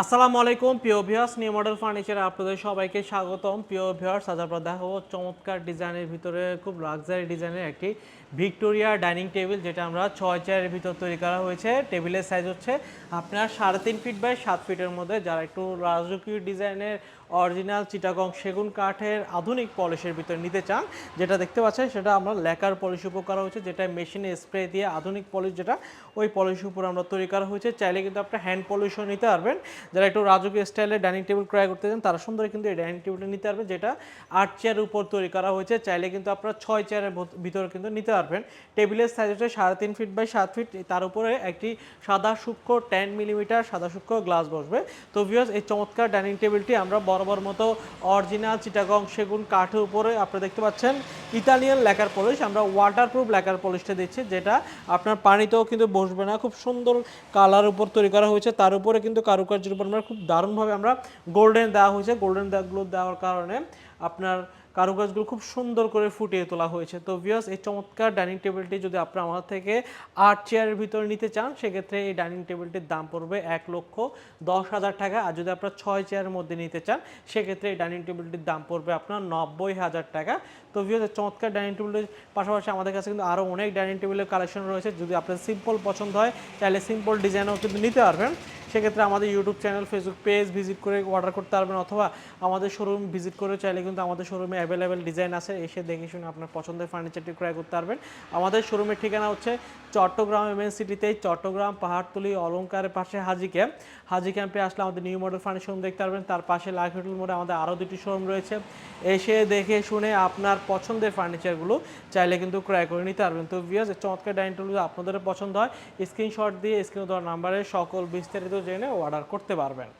আসসালামু আলাইকুম, প্রিয় ভিউয়ার্স নিউ মডেল ফার্নিচারে আপনাদের সবাইকে স্বাগতম। প্রিয় ভিউয়ার্স আজ আমরা দেখাবো চমৎকার ডিজাইনের ভিতরে, খুব লাক্সারি ডিজাইনের একটি ভিক্টোরিয়া ডাইনিং টেবিল যেটা আমরা ছয় চেয়ারের ভিতর তৈরি করা হয়েছে। টেবিলের সাইজ হচ্ছে আপনার সাড়ে তিন ফিট বাই সাত ফিটের মধ্যে। যারা একটু রাজকীয় ডিজাইনের অরিজিনাল চিটাগং সেগুন কাঠের আধুনিক পলিশের ভিতরে নিতে চান। যেটা দেখতে পাচ্ছেন, সেটা আমরা লেকার পলিশ উপর করা হয়েছে, যেটা মেশিনে স্প্রে দিয়ে আধুনিক পলিশ, যেটা ওই পলিশ উপর আমরা তৈরি করা হয়েছে। চাইলে কিন্তু আপনার হ্যান্ড পলিশও নিতে পারবেন। যারা একটু রাজকীয় স্টাইলের ডাইনিং টেবিল ক্রয় করতে চান, তারা সুন্দর কিন্তু এই ডাইনিং টেবিলটা নিতে পারবেন, যেটা আট চেয়ারের উপর তৈরি করা হয়েছে। চাইলে কিন্তু আপনারা ছয় চেয়ারের ভত- ভিতরে কিন্তু নিতে পারবেন। টেবিলের সাইজ হচ্ছে সাড়ে তিন ফিট বাই সাত ফিট তার উপরে একটি সাদা সূক্ষ্ম টেন মিলিমিটার সাদা সূক্ষ্ম গ্লাস বসবে। তো ভিউয়ার্স এই চমৎকার ডাইনিং টেবিলটি আমরা বরাবর মতো অরিজিনাল চিটাগং সেগুন কাঠের উপরে আপনারা দেখতে পাচ্ছেন। ইতালিয়ান লেকার পলিশ আমরা ওয়াটারপ্রুফ লেকার পলিশটা দিচ্ছি, যেটা আপনার পানিতেও কিন্তু বসবে না। খুব সুন্দর কালার উপর তৈরি করা হয়েছে। তার উপরে কিন্তু কারুকার্যের উপর আমরা খুব দারুণভাবে আমরা গোল্ডেন দেওয়া হয়েছে। গোল্ডেন দাগগুলো দেওয়ার কারণে আপনার কারুকাজগুলো খুব সুন্দর করে ফুটিয়ে তোলা হয়েছে। তো ভিউয়ার্স এই চমৎকার ডাইনিং টেবিলটি যদি আপনারা আমার থেকে আট চেয়ারের ভিতরে নিতে চান, সেক্ষেত্রে এই ডাইনিং টেবিলটির দাম পড়বে এক লক্ষ দশ হাজার টাকা। আর যদি আপনারা ছয় চেয়ারের মধ্যে নিতে চান, সেক্ষেত্রে এই ডাইনিং টেবিলটির দাম পড়বে আপনার নব্বই হাজার টাকা। তো এই চমৎকার ডাইনিং টেবিলের পাশাপাশি আমাদের কাছে কিন্তু আরও অনেক ডাইনিং টেবিলের কালেকশন রয়েছে। যদি আপনার সিম্পল পছন্দ হয় তাহলে সিম্পল ডিজাইনও কিন্তু নিতে পারবেন। সেক্ষেত্রে আমাদের YouTube channel Facebook page visit করে অর্ডার করতে পারবেন অথবা আমাদের শোরুম ভিজিট করে চাইলে কিন্তু আমাদের শোরুমে অ্যাভেলেবেল ডিজাইন আছে, এসে দেখে শুনে আপনার পছন্দের ফার্নিচারটি ক্রয় করতে পারবেন। আমাদের শোরুমের ঠিকানা হচ্ছে চট্টগ্রাম এমএন সিটিতে চট্টগ্রাম, পাহাড়তলি, অলঙ্কারের পাশে হাজি ক্যাম্প হাজি ক্যাম্পে আসলে আমাদের নিউ মডেল ফার্নিচার শোরুম দেখতে পারবেন। তার পাশে লাইফ হোটেল মোড়ে আমাদের আরও দুটি শোরুম রয়েছে। এসে দেখে শুনে আপনার পছন্দের ফার্নিচারগুলো চাইলে কিন্তু ক্রয় করে নিতে পারবেন। তো ভিয়াস চমৎকার ডাইনিং টেবিল আপনাদের পছন্দ হয় স্ক্রিনশট দিয়ে স্ক্রিন দেওয়ার নাম্বারে সকল বিস্তারিত জেনে অর্ডার করতে পারবেন।